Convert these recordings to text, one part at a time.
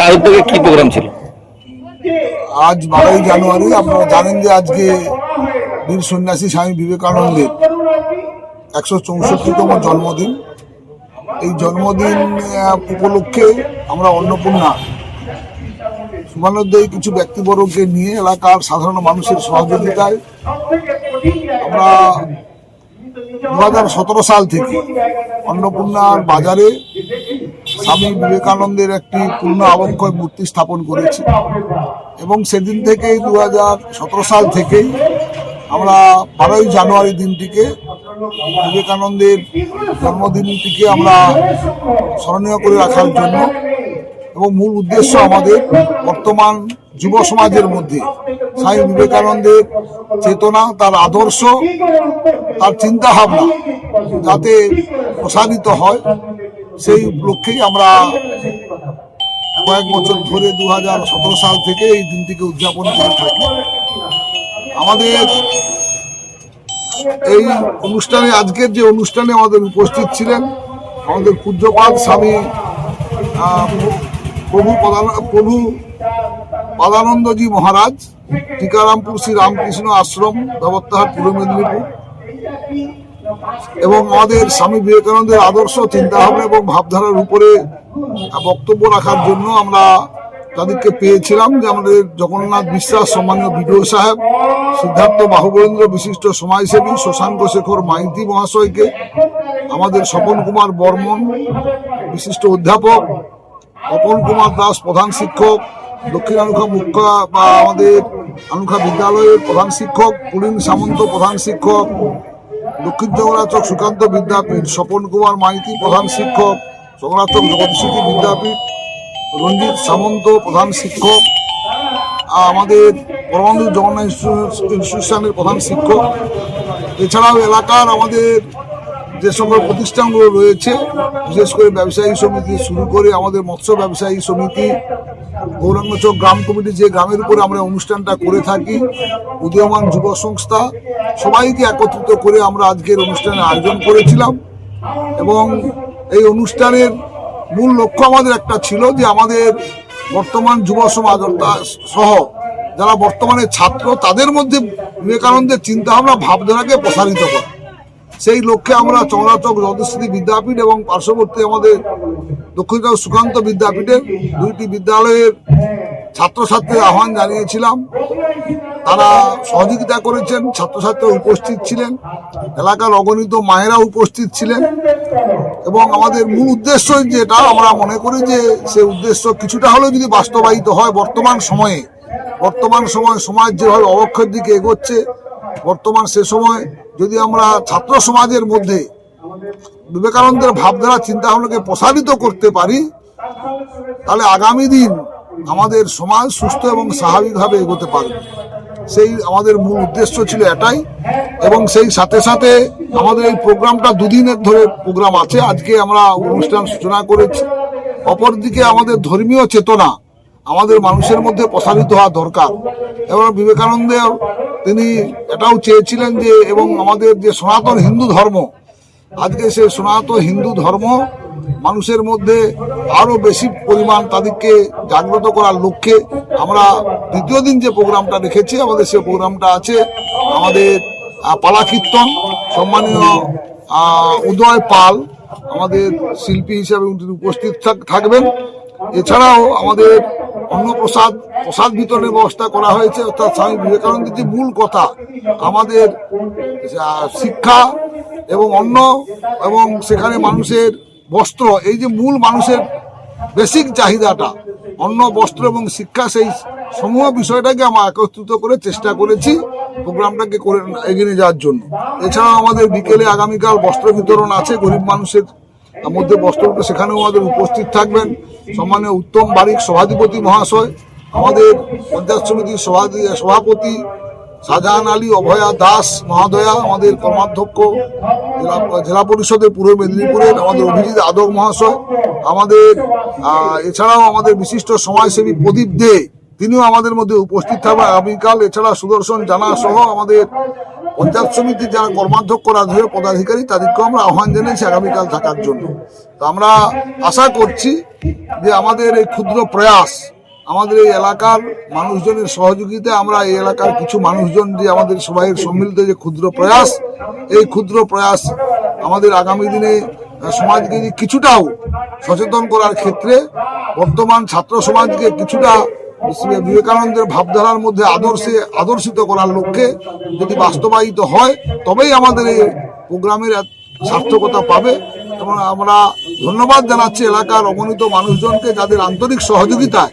তার কি প্রোগ্রাম ছিল? আজ বারোই জানুয়ারি, আপনারা জানেন যে আজকে বীর সন্ন্যাসী স্বামী বিবেকানন্দের একশো চৌষট্টিতম জন্মদিন। এই জন্মদিন উপলক্ষে আমরা অন্নপূর্ণা সুবর্ণোদয়ী কিছু ব্যক্তিবর্গকে নিয়ে এলাকার সাধারণ মানুষের সহযোগিতায় আমরা দু হাজার সতেরো সাল থেকে অন্নপূর্ণার বাজারে স্বামী বিবেকানন্দের একটি পূর্ণ আবক্ষয় মূর্তি স্থাপন করেছি। এবং সেদিন থেকেই দু হাজার সতেরো সাল থেকেই আমরা বারোই জানুয়ারি দিনটিকে বিবেকানন্দের জন্মদিনটিকে আমরা স্মরণীয় করে রাখার জন্য এবং মূল উদ্দেশ্য আমাদের বর্তমান যুব সমাজের মধ্যে স্বামী বিবেকানন্দের চেতনা, তার আদর্শ, তার চিন্তা ভাবনা যাতে প্রসারিত হয়। সেই লক্ষ্যেই আমরা কয়েক বছর ধরে দু সাল থেকে এই দিনটিকে উদযাপন করে থাকি। আমাদের এই অনুষ্ঠানে, আজকের যে অনুষ্ঠানে আমাদের উপস্থিত ছিলেন আমাদের পূজ্যপাদ স্বামী প্রভু প্রভু পাদানন্দজি মহারাজ, টিকারামপুর শ্রী রামকৃষ্ণ আশ্রম ব্যবস্থাহাট পূর্ব মেদিনীপুর। এবং আমাদের স্বামী বিবেকানন্দের আদর্শ, চিন্তাভাবনা এবং ভাবধারার উপরে বক্তব্য রাখার জন্য আমরা তাদেরকে পেয়েছিলাম যে আমাদের জগন্নাথ বিশ্বাস, সম্মানীয় বিডিও সাহেব, সিদ্ধার্থ বাহুবরেন্দ্র বিশিষ্ট সমাজসেবী, শশাঙ্ক শেখর মাইতি মহাশয়কে, আমাদের স্বপন কুমার বর্মন বিশিষ্ট অধ্যাপক, অপন কুমার দাস প্রধান শিক্ষক, দক্ষিণ আনুখা মুখ্য বা আমাদের আনুখা বিদ্যালয়ের প্রধান শিক্ষক, পুলিন সামন্ত প্রধান শিক্ষক দক্ষিণ চৌরাচক সুকান্ত বিদ্যাপীঠ, স্বপন কুমার মাইতি প্রধান শিক্ষক চৌরাচক জগৎস্মৃতি বিদ্যাপীঠ, রঞ্জিত সামন্ত প্রধান শিক্ষক, আর আমাদের পরমাণু জগন্নাথ ইনস্টিটিউশনের প্রধান শিক্ষক। এছাড়াও এলাকার আমাদের যে সকল প্রতিষ্ঠানগুলো রয়েছে, বিশেষ করে ব্যবসায়ী সমিতি শুরু করে আমাদের মৎস্য ব্যবসায়ী সমিতি গৌরাঙ্গচক গ্রাম কমিটি যে গ্রামের উপরে আমরা অনুষ্ঠানটা করে থাকি, উদীয়মান যুব সংস্থা, সবাইকে একত্রিত করে আমরা আজকের অনুষ্ঠানের আয়োজন করেছিলাম। এবং এই অনুষ্ঠানের মূল লক্ষ্য আমাদের একটা ছিল যে আমাদের বর্তমান যুব সমাজ সহ যারা বর্তমানে ছাত্র, তাদের মধ্যে বিবেকানন্দের চিন্তাভাবনা, ভাবধারাকে প্রসারিত করা। সেই লক্ষ্যে আমরা চৌরাচক জগদীশ্বরী বিদ্যাপীঠ এবং পার্শ্ববর্তী আমাদের দক্ষিণ সুকান্ত বিদ্যাপীঠে দুইটি বিদ্যালয়ের ছাত্রছাত্রীর আহ্বান জানিয়েছিলাম। তারা সহযোগিতা করেছেন, ছাত্রছাত্রী উপস্থিত ছিলেন, এলাকার অগণিত মায়েরা উপস্থিত ছিলেন এবং আমাদের মূল উদ্দেশ্য যেটা, আমরা মনে করি যে সে উদ্দেশ্য কিছুটা হলেও যদি বাস্তবায়িত হয় বর্তমান সময়ে। বর্তমান সময় সমাজ যেভাবে অবক্ষয়ের দিকে এগোচ্ছে, বর্তমান সে সময় যদি আমরা ছাত্র সমাজের মধ্যে বিবেকানন্দের ভাবধারা চিন্তা ভাবনাকে প্রসারিত করতে পারি, তাহলে আগামী দিন আমাদের সমাজ সুস্থ এবং স্বাভাবিকভাবে এগোতে পারবে। সেই আমাদের মূল উদ্দেশ্য ছিল এটাই এবং সেই সাথে সাথে আমাদের এই প্রোগ্রামটা দুদিনের ধরে প্রোগ্রাম আছে। আজকে আমরা অনুষ্ঠান সূচনা করেছি। অপরদিকে আমাদের ধর্মীয় চেতনা আমাদের মানুষের মধ্যে প্রসারিত হওয়া দরকার। এবং বিবেকানন্দের তিনি এটাও চেয়েছিলেন যে, এবং আমাদের যে সনাতন হিন্দু ধর্ম, আজকে সে সনাতন হিন্দু ধর্ম মানুষের মধ্যে আরও বেশি পরিমাণ তাদেরকে জাগ্রত করার লক্ষ্যে আমরা দ্বিতীয় দিন যে প্রোগ্রামটা রেখেছি, আমাদের সে প্রোগ্রামটা আছে আমাদের পালা কীর্তন, সম্মানীয় উদয় পাল আমাদের শিল্পী হিসাবে উপস্থিত থাক- থাকবেন। এছাড়াও আমাদের অন্নপ্রসাদ, প্রসাদ বিতরণের ব্যবস্থা করা হয়েছে, অর্থাৎ স্বামী বিবেকানন্দের যে মূল কথা, আমাদের শিক্ষা এবং অন্ন এবং সেখানে মানুষের বস্ত্র, এই যে মূল মানুষের বেসিক চাহিদাটা, অন্ন, বস্ত্র এবং শিক্ষা, সেই সমূহ বিষয়টাকে আমরা একত্রিত করে চেষ্টা করেছি, প্রোগ্রামটাকে করে এগিয়ে নিয়ে যাওয়ার জন্য। এছাড়াও আমাদের বিকেলে আগামীকাল বস্ত্র বিতরণ আছে, গরিব মানুষের মধ্যে বস্ত্র সেখানেও আমাদের উপস্থিত থাকবেন। সম্মানীয় উত্তম বারিক সভাধিপতি মহাশয়, আমাদের পঞ্চায়েত সমিতির সভাপতি শাহজাহান আলী, অভয়া দাস মহাদয়া, আমাদের কর্মাধ্যক্ষ জেলা জেলা পরিষদের পূর্ব মেদিনীপুরের আমাদের অভিজিৎ আদক মহাশয়, আমাদের এছাড়াও আমাদের বিশিষ্ট সমাজসেবী প্রদীপ দে তিনিও আমাদের মধ্যে উপস্থিত থাকবেন। আগামীকাল এছাড়া সুদর্শন জানা সহ আমাদের পঞ্চায়েত সমিতির যারা কর্মাধ্যক্ষ রাজনীয় পদাধিকারী, তাদেরকেও আমরা আহ্বান জানিয়েছি আগামীকাল থাকার জন্য। তো আমরা আশা করছি যে আমাদের এই ক্ষুদ্র প্রয়াস, আমাদের এই এলাকার মানুষজনের সহযোগিতায় আমরা এই এলাকার কিছু মানুষজন যে আমাদের সবাইয়ের সম্মিলিত যে ক্ষুদ্র প্রয়াস, এই ক্ষুদ্র প্রয়াস আমাদের আগামী দিনে সমাজকে কিছুটাও সচেতন করার ক্ষেত্রে বর্তমান ছাত্র সমাজকে কিছুটা শ্রী বিবেকানন্দের ভাবধারার মধ্যে আদর্শে আদর্শিত করার লক্ষ্যে যদি বাস্তবায়িত হয়, তবেই আমাদের এই প্রোগ্রামের সার্থকতা পাবে। এবং আমরা ধন্যবাদ জানাচ্ছি এলাকার অগণিত মানুষজনকে যাদের আন্তরিক সহযোগিতায়,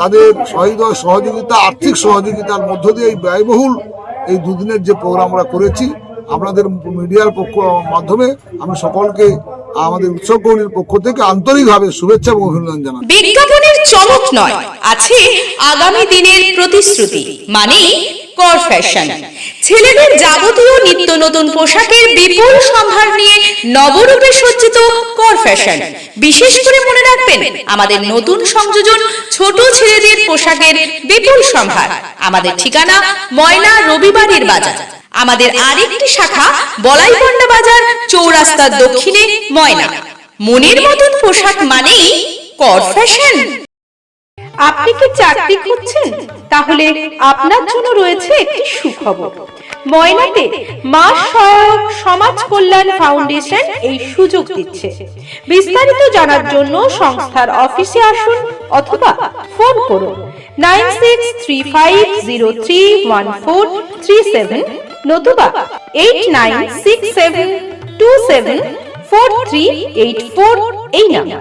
তাদের সহৃদয় সহযোগিতা, আর্থিক সহযোগিতার মধ্য দিয়ে এই ব্যয়বহুল এই দুদিনের যে প্রোগ্রাম আমরা করেছি আপনাদের মিডিয়ার পক্ষ মাধ্যমে আমি সকলকে আমাদের উৎসব কমিটির পক্ষ থেকে আন্তরিকভাবে শুভেচ্ছা এবং অভিনন্দন জানাই। বিজ্ঞাপনের চমক নয়, আছে আগামী দিনের প্রতিশ্রুতি মানে কর ফ্যাশন ছেলেদের যাবতীয় নিত্য নতুন পোশাকের বিপুল সম্ভার নিয়ে নবরূপে সজ্জিত কর ফ্যাশন বিশেষ করে মনে রাখবেন, আমাদের নতুন সংযোজন ছোট ছেলেদের পোশাকের বিপুল সম্ভার। আমাদের ঠিকানা ময়না রবিবারের বাজার। আমাদের আরেকটি শাখা, বলাইপন্ডা বাজার চৌরাস্তার দক্ষিণে ময়না। মনের মতন পোশাক মানেই কর ফ্যাশন। আপনি কি চাকরি খুঁজছেন? তাহলে আপনার জন্য রয়েছে একটি সুখবর। ময়নাতে মা সহায়ক সমাজ কল্যাণ ফাউন্ডেশন এই সুযোগ দিচ্ছে। বিস্তারিত জানার জন্য সংস্থার অফিসে আসুন অথবা ফোন করুন। Nine six three five zero three one four three seven নতুবা eight nine six seven two seven four three eight four এই নাম্বার।